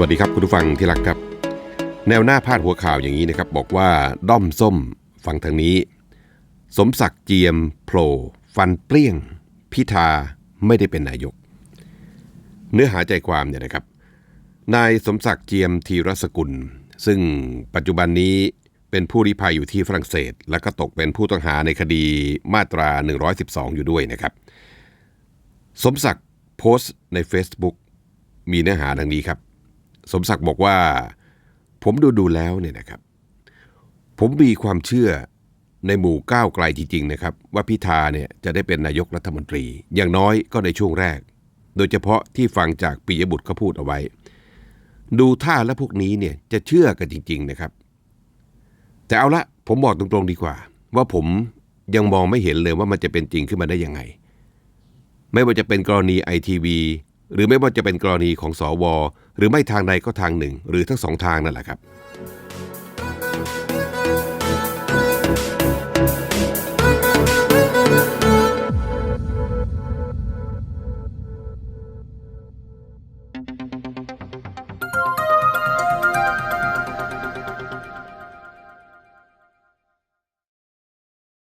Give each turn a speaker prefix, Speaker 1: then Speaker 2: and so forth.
Speaker 1: วัสดีครับคุณผู้ฟังที่รักครับ แนวหน้าพาดหัวข่าวอย่างนี้นะครับ บอกว่าด้อมส้มฟังทางนี้ สมศักดิ์เจียมโผล่ฟันเปรี้ยง พิธาไม่ได้เป็นนายก เนื้อหาใจความเนี่ยนะครับ นายสมศักดิ์เจียมธีรสกุล ซึ่งปัจจุบันนี้เป็นผู้ริภัยอยู่ที่ฝรั่งเศส และก็ตกเป็นผู้ต้องหาในคดีมาตรา 112 อยู่ด้วยนะครับ สมศักดิ์โพสต์ใน Facebook มีเนื้อหาดังนี้ครับ สมศักดิ์บอกว่า ผมดูดูแล้วเนี่ยนะครับ ผมมีความเชื่อในหมู่ก้าวไกลจริงๆนะครับ ว่าพิธาเนี่ยจะได้เป็นนายกรัฐมนตรี อย่างน้อยก็ในช่วงแรก โดยเฉพาะที่ฟังจากปิยบุตรเขาพูดเอาไว้ ดูท่าและพวกนี้เนี่ยจะเชื่อกันจริง ๆนะครับ แต่เอาละผมบอกตรงๆดีกว่า ว่าผมยังมองไม่เห็นเลยว่ามันจะเป็นจริงขึ้นมาได้ยังไง ไม่ว่าจะเป็นกรณีไอทีวีหรือไม่ว่าจะเป็นกรณีของสอว หรือไม่ทางใดก็ทางหนึ่ง หรือทั้งสองทางนั่นแหละครับ